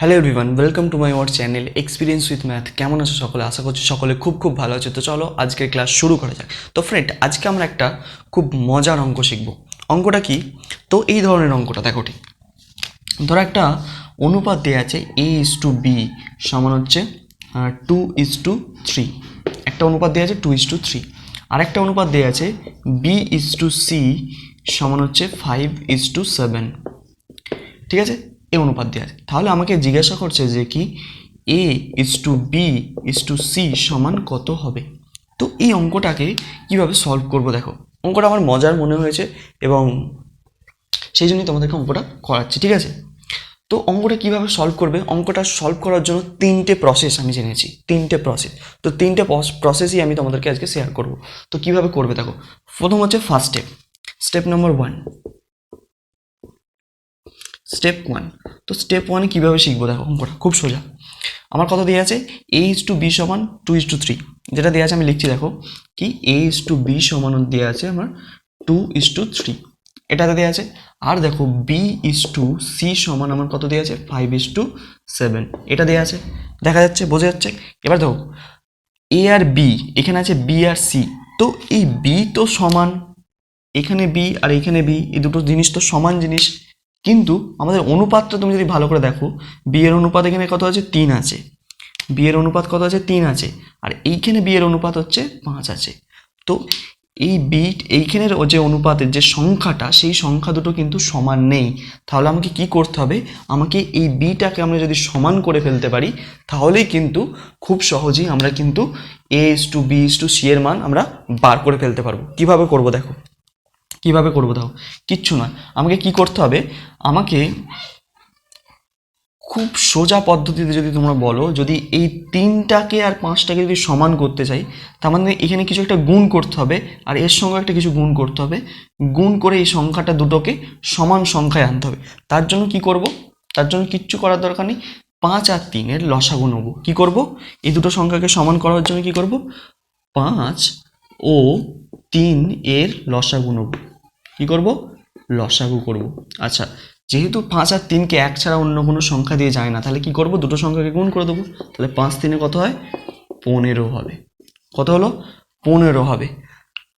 Hello everyone welcome to my our channel experience with math কেমন আছো সকলে? আশা করছি সকলে খুব খুব ভালো আছে। তো চলো, আজকের ক্লাস শুরু করা যাক। তো ফ্রেন্ড আজকে আমরা একটা খুব মজার অঙ্ক শিখব। অঙ্কটা কি? তো এই ধরনের অঙ্কটা দেখো ঠিক। ধরো একটা অনুপাত দেওয়া আছে এ ইস টু বি সমান হচ্ছে টু ইস টু থ্রি একটা অনুপাত দেওয়া আছে টু ইস টু থ্রি আরেকটা অনুপাত দেওয়া আছে বি ইস টু সি সমান হচ্ছে ফাইভ ইস টু সেভেন ঠিক আছে? এই অনুপাত দেওয়া আছে। তাহলে আমাকে জিজ্ঞাসা করছে যে কি A is to B is to C সমান কত হবে? তো এই অঙ্কটাকে কীভাবে সলভ করব দেখো? অঙ্কটা আমার মজার মনে হয়েছে এবং সেই জন্যই তোমাদেরকে অঙ্কটা করাচ্ছি, ঠিক আছে? তো অঙ্কটা কীভাবে সলভ করবে? অঙ্কটা সলভ করার জন্য তিনটে প্রসেস আমি জেনেছি তিনটে প্রসেস তো তিনটে প্রসেসই আমি তোমাদেরকে আজকে শেয়ার করব। তো কীভাবে করবে দেখো? প্রথম হচ্ছে first step step number one step one তো স্টেপ ওয়ানে কীভাবে শিখব? দেখো অঙ্কটা খুব সোজা। আমার কত দেওয়া আছে এ ইস টু বি সমান টু ইস টু থ্রি যেটা দেওয়া আছে আমি লিখছি, দেখো, কি? এ ইস টু বি সমান দেওয়া আছে আমার টু ইস টু থ্রি এটাতে দেওয়া আছে, আর দেখো বি ইস টু সি সমান আমার কত দেওয়া আছে? ফাইভ ইস টু সেভেন এটা দেওয়া আছে, দেখা যাচ্ছে, বোঝা যাচ্ছে। এবার দেখো এ আর বি এখানে আছে বি আর সি তো এই বি তো সমান, এখানে বি আর এখানে বি এই দুটো জিনিস তো সমান জিনিস। কিন্তু আমাদের অনুপাতটা তুমি যদি ভালো করে দেখো বিয়ের অনুপাত এখানে কত আছে? তিন আছে। বিয়ের অনুপাত কত আছে? তিন আছে। আর এইখানে বিয়ের অনুপাত হচ্ছে পাঁচ আছে। তো এই বি এইখানের যে অনুপাতের যে সংখ্যাটা, সেই সংখ্যা দুটো কিন্তু সমান নেই। তাহলে আমাকে কি করতে হবে? আমাকে এই বিটাকে আমরা যদি সমান করে ফেলতে পারি, তাহলেই কিন্তু খুব সহজেই আমরা কিন্তু A is to B to C এর মান আমরা বার করে ফেলতে পারব। কীভাবে করব দেখো। কীভাবে করব দাও কিচ্ছু নয়। আমাকে কি করতে হবে? আমাকে খুব সোজা পদ্ধতিতে যদি তোমরা বলো, যদি এই তিনটাকে আর পাঁচটাকে যদি সমান করতে চাই, তার মানে এখানে কিছু একটা গুণ করতে হবে, আর এর সঙ্গে একটা কিছু গুণ করতে হবে। গুণ করে এই সংখ্যাটা দুটোকে সমান সংখ্যায় আনতে হবে। তার জন্য কি করব? তার জন্য কিচ্ছু করার দরকার নেই। পাঁচ আর তিনের লসাগু নেব। কী করব? এই দুটো সংখ্যাকে সমান করার জন্য কি করব? পাঁচ ও তিন এর লসাগু নেব। কী করব? লসাগু করব। আচ্ছা যেহেতু পাঁচ আর তিনকে এক ছাড়া অন্য কোনো সংখ্যা দিয়ে যায় না, তাহলে কি করব? দুটো সংখ্যাকে গুণ করে দেবো। তাহলে পাঁচ তিনে কত হয়? পনেরো হবে। কত হলো? পনেরো হবে।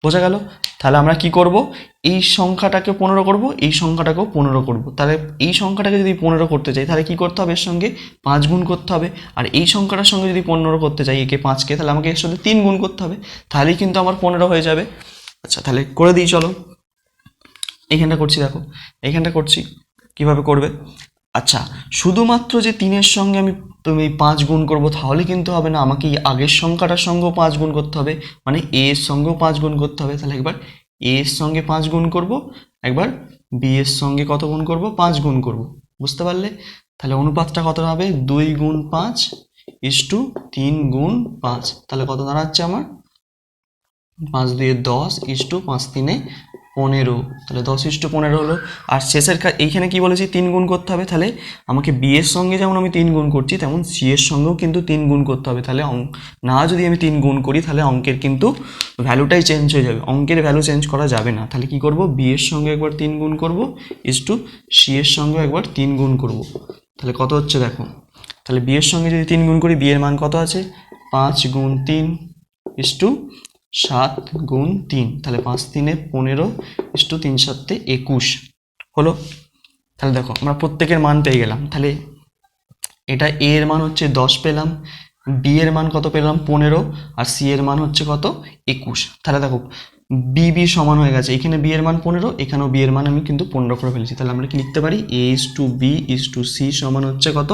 বোঝা গেল? তাহলে আমরা কি করব? এই সংখ্যাটাকে পনেরো করব, এই সংখ্যাটাকেও পনেরো করব। তাহলে এই সংখ্যাটাকে যদি পনেরো করতে চাই তাহলে কি করতে হবে? এর সঙ্গে পাঁচ গুণ করতে হবে। আর এই সংখ্যাটার সঙ্গে যদি পনেরো করতে চাই একে পাঁচকে, তাহলে আমাকে এর সাথে তিন গুণ করতে হবে। তাহলেই কিন্তু আমার পনেরো হয়ে যাবে। আচ্ছা তাহলে করে দিই, চলো। এইখানটা করছি, দেখো। এইখানটা করছি। কীভাবে করবে? আচ্ছা শুধুমাত্র যে তিনের সঙ্গে আমি তুমি পাঁচ গুণ করব, তাহলে কিন্তু হবে না। আমাকে আগের সংখ্যাটার সঙ্গেও পাঁচ গুণ করতে হবে। মানে এ এর সঙ্গেও পাঁচ গুণ করতে হবে। তাহলে একবার এ এর সঙ্গে পাঁচ গুণ করব, একবার বি এর সঙ্গে কত গুণ করব? পাঁচ গুণ করব। বুঝতে পারলে? তাহলে অনুপাতটা কত হবে? দুই গুণ পাঁচ ইস টু তিন গুণ পাঁচ। তাহলে কত দাঁড়াচ্ছে আমার? পাঁচ দিয়ে দশ ইস টু পাঁচ তিনে পনেরো। তাহলে দশ ইস টু পনেরো হলো। আর শেষের কা এইখানে কি বলেছি? তিন গুণ করতে হবে। তাহলে আমাকে বি এর সঙ্গে যেমন আমি তিন গুণ করছি, তেমন সি এর সঙ্গেও কিন্তু তিন গুণ করতে হবে। তাহলে অঙ্ক না যদি আমি তিন গুণ করি, তাহলে অঙ্কের কিন্তু ভ্যালুটাই চেঞ্জ হয়ে যাবে। অঙ্কের ভ্যালু চেঞ্জ করা যাবে না। তাহলে কি করব? বি এর সঙ্গে একবার তিন গুণ করব ইস টু সি এর সঙ্গে একবার তিন গুণ করব। তাহলে কত হচ্ছে দেখো? তাহলে বি এর সঙ্গে যদি তিন গুণ করি, বি এর মান কত আছে? পাঁচ গুণ তিন ইস টু সাত গুণ তিন, তাহলে পাঁচ তিনে পনেরো ইস্টু তিন সাতে একুশ। হলো, তাহলে দেখো, আমরা প্রত্যেকের মান পেয়ে গেলাম। তাহলে এটা এ এর মান হচ্ছে দশ পেলাম, বি এর মান কত পেলাম? পনেরো, আর সি এর মান হচ্ছে কত? একুশ। তাহলে দেখো, বি বি সমান হয়ে গেছে। এখানে বি এর মান পনেরো, এখানেও বি এর মান আমি কিন্তু পনেরো করে ফেলেছি। তাহলে আমরা কি লিখতে পারি? A is to B is to C সমান হচ্ছে কত?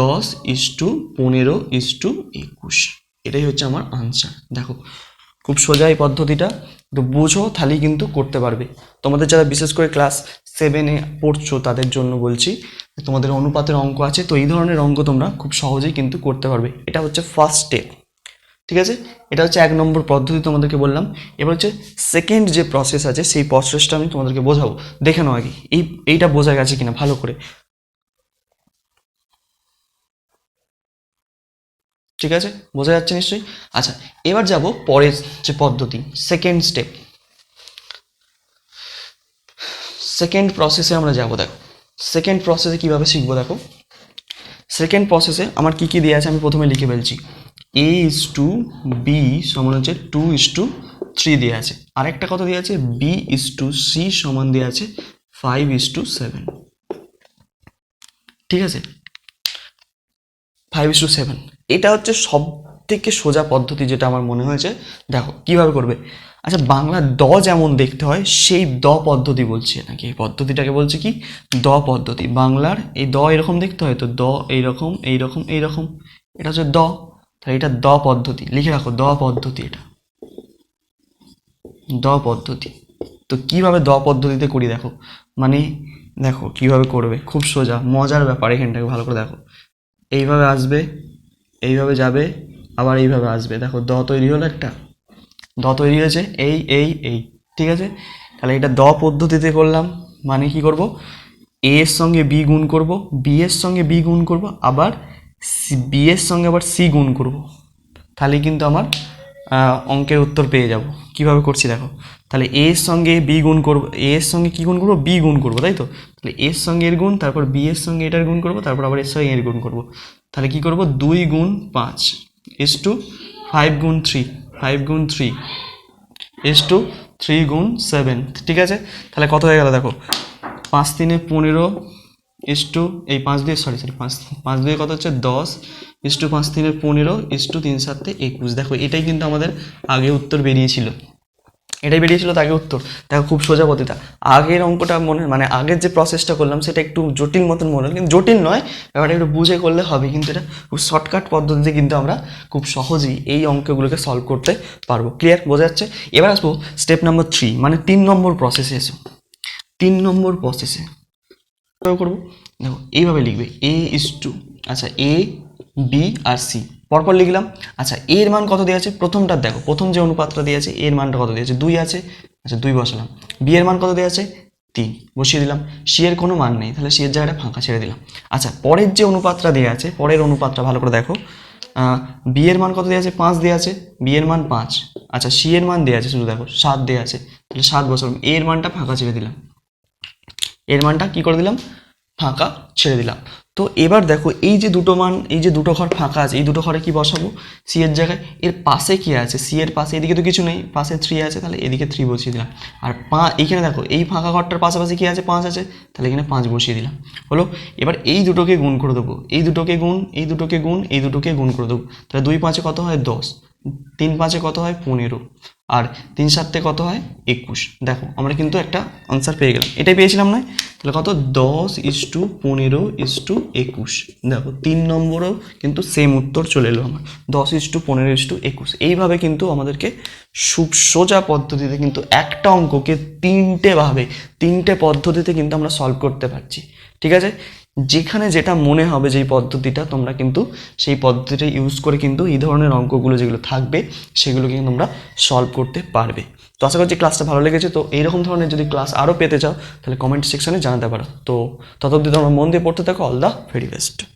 দশ ইস টু পনেরো ইস টু একুশ। এটাই হচ্ছে আমার আনসার দেখো, খুব সোজা এই পদ্ধতিটা, তো বোঝো তাহলেই কিন্তু করতে পারবে। তোমাদের যারা বিশেষ করে ক্লাস সেভেনে পড়ছো, তাদের জন্য বলছি, তোমাদের অনুপাতের অঙ্ক আছে, তো এই ধরনের অঙ্ক তোমরা খুব সহজেই কিন্তু করতে পারবে। এটা হচ্ছে ফার্স্ট স্টেপ ঠিক আছে? এটা হচ্ছে এক নম্বর পদ্ধতি তোমাদেরকে বললাম। এবার হচ্ছে সেকেন্ড যে প্রসেস আছে, সেই প্রসেসটা আমি তোমাদেরকে বোঝাবো। দেখে নাও আগে, এই, এইটা বোঝা গেছে কিনা, ভালো করে। ঠিক আছে? বোঝা যাচ্ছে নিশ্চয়ই? আচ্ছা এবার যাব পরের যে পদ্ধতি সেকেন্ড স্টেপ সেকেন্ড প্রসেসে আমরা যাব, দেখো। সেকেন্ড প্রসেসে কীভাবে শিখব, দেখো? সেকেন্ড প্রসেসে আমার কি কি দেওয়া আছে আমি প্রথমে লিখে ফেলছি। এ ইস টু বি সমান হচ্ছে টু ইস টু থ্রি দেওয়া আছে। আরেকটা কথা দেওয়া আছে? বি ইস টু সি সমান দেওয়া আছে ফাইভ ইস টু সেভেন ঠিক আছে? ফাইভ ইস টু সেভেন এটা হচ্ছে সব থেকে সোজা পদ্ধতি যেটা আমার মনে হয়েছে। দেখো, কীভাবে করবে? আচ্ছা বাংলা দ যেমন দেখতে হয়, সেই দ পদ্ধতি বলছি নাকি? এই পদ্ধতিটাকে বলছে কি? দ পদ্ধতি। বাংলার এই দ এরকম দেখতে হয় তো? দ এইরকম এইরকম এইরকম। এটা হচ্ছে দ। তাহলে এটা দ পদ্ধতি। লিখে রাখো, দ পদ্ধতি এটা। দ পদ্ধতি। তো কীভাবে দ পদ্ধতিতে করি দেখো? মানে দেখো কীভাবে করবে? খুব সোজা, মজার ব্যাপার এখানটাকে ভালো করে দেখো। এইভাবে আসবে। এইভাবে যাবে, আবার এইভাবে আসবে। দেখো, দ তৈরি হলো একটা। দ তৈরি হয়েছে, এই এই এই। ঠিক আছে? তাহলে এটা দ পদ্ধতিতে করলাম। মানে কি করব? এ এর সঙ্গে বি গুণ করব, বি এর সঙ্গে বি গুণ করব, আবার বি এর সঙ্গে আবার সি গুণ করব। তাহলে কিন্তু আমার অঙ্কের উত্তর পেয়ে যাব। কীভাবে করছি দেখো? তাহলে এ এর সঙ্গে বি গুণ করব, এ এর সঙ্গে কি গুণ করব? বি গুণ করব, তাই তো? তাহলে এর সঙ্গে এর গুণ, তারপর বি এর সঙ্গে এটার গুণ করব, তারপর আবার এর সঙ্গে এর গুণ করব। তাহলে কি করব? দুই গুণ পাঁচ। এস টু ফাইভ গুণ থ্রি ফাইভ গুণ থ্রি এস টু থ্রি গুণ সেভেন ঠিক আছে? তাহলে কত হয়ে গেল দেখো? পাঁচ তিনে পনেরো এস টু এই পাঁচ দিয়ে সরি সরি পাঁচ পাঁচ দিয়ে কত হচ্ছে? দশ। এস টু পাঁচ তিনে পনেরো এস টু তিন সাতে একুশ। দেখো, এটাই কিন্তু আমাদের আগে উত্তর বেরিয়েছিল। এটাই বেরিয়েছিল তাকে উত্তর। দেখো খুব সোজা পদ্ধতিটা আগের অঙ্কটা মনে মানে আগের যে প্রসেসটা করলাম সেটা একটু জটিল মতন মনে হলো, কিন্তু জটিল নয়, ব্যাপারটা একটু বুঝে করলে হবে, কিন্তু এটা খুব শর্টকাট পদ্ধতিতে কিন্তু আমরা খুব সহজেই এই অঙ্কগুলোকে সলভ করতে পারব। ক্লিয়ার বোঝা যাচ্ছে? এবার আসব স্টেপ নাম্বার থ্রি মানে তিন নম্বর প্রসেসে এসো। তিন নম্বর প্রসেসে করব। দেখো, এইভাবে লিখবে এ ইস টু আচ্ছা এ বি আর সি পরপর লিখলাম। আচ্ছা এর মান কত দেওয়া আছে? প্রথমটা দেখো, প্রথম যে অনুপাতটা দেওয়া আছে, এর মানটা কত দেওয়া আছে? দুই আছে। আচ্ছা দুই বসালাম। বি এর মান কত দেওয়া আছে? তিন। বসিয়ে দিলাম। সি এর কোনো মান নেই, তাহলে সি এর জায়গাটা ফাঁকা ছেড়ে দিলাম। আচ্ছা পরের যে অনুপাতটা দেওয়া আছে, পরের অনুপাতটা ভালো করে দেখো। বি এর মান কত দেওয়া আছে? পাঁচ দেওয়া আছে। বি এর মান পাঁচ। আচ্ছা সি এর মান দেওয়া আছে, শুধু দেখো, সাত দেওয়া আছে। তাহলে সাত বসালাম। এর মানটা ফাঁকা ছেড়ে দিলাম। এর মানটা কি করে দিলাম? ফাঁকা ছেড়ে দিলাম। তো এবার দেখো, এই যে দুটো মান, এই যে দুটো ঘর ফাঁকা আছে, এই দুটো ঘরে কি বসাবো? সি এর জায়গায়। এর পাশে কি আছে? সি এর পাশে, এদিকে তো কিছু নেই, পাশে থ্রি আছে, তাহলে এদিকে থ্রি বসিয়ে দিলাম। আর পা এইখানে দেখো, এই ফাঁকা ঘরটার পাশাপাশি কি আছে? পাঁচ আছে, তাহলে এখানে পাঁচ বসিয়ে দিলাম। হলো, এবার এই দুটোকে গুণ করে দেবো। এই দুটোকে গুণ, এই দুটোকে গুণ, এই দুটোকে গুণ করে দেবো। তাহলে দুই পাঁচে কত হয়? দশ। তিন পাঁচে কত হয়? পনেরো। আর তিন সাতে কত হয়? একুশ। দেখো, আমরা কিন্তু একটা আনসার পেয়ে গেলাম। এটাই পেয়েছিলাম না তাহলে কত? দশ ইস টু পনেরো ইস টু একুশ। দেখো, তিন নম্বরও কিন্তু সেম উত্তর চলে এলো আমার। দশ ইস টু পনেরো ইস টু একুশ। এইভাবে কিন্তু আমাদেরকে সুব সোজা পদ্ধতিতে কিন্তু একটা অঙ্ককে তিনটে ভাবে, তিনটে পদ্ধতিতে কিন্তু আমরা সলভ করতে পারছি। ঠিক আছে? যেখানে যেটা মনে হবে যেই পদ্ধতিটা, তোমরা কিন্তু সেই পদ্ধতিটা ইউজ করে কিন্তু এই ধরনের অঙ্কগুলো যেগুলো থাকবে, সেগুলো কিন্তু তোমরা সলভ করতে পারবে। তো আশা করছি ক্লাসটা ভালো লেগেছে। তো এইরকম ধরনের যদি ক্লাস আরও পেতে চাও, তাহলে কমেন্ট সেকশানে জানাতে পারো। তো তত ততদিন তোমরা মন দিয়ে পড়তে থাকো। All the very best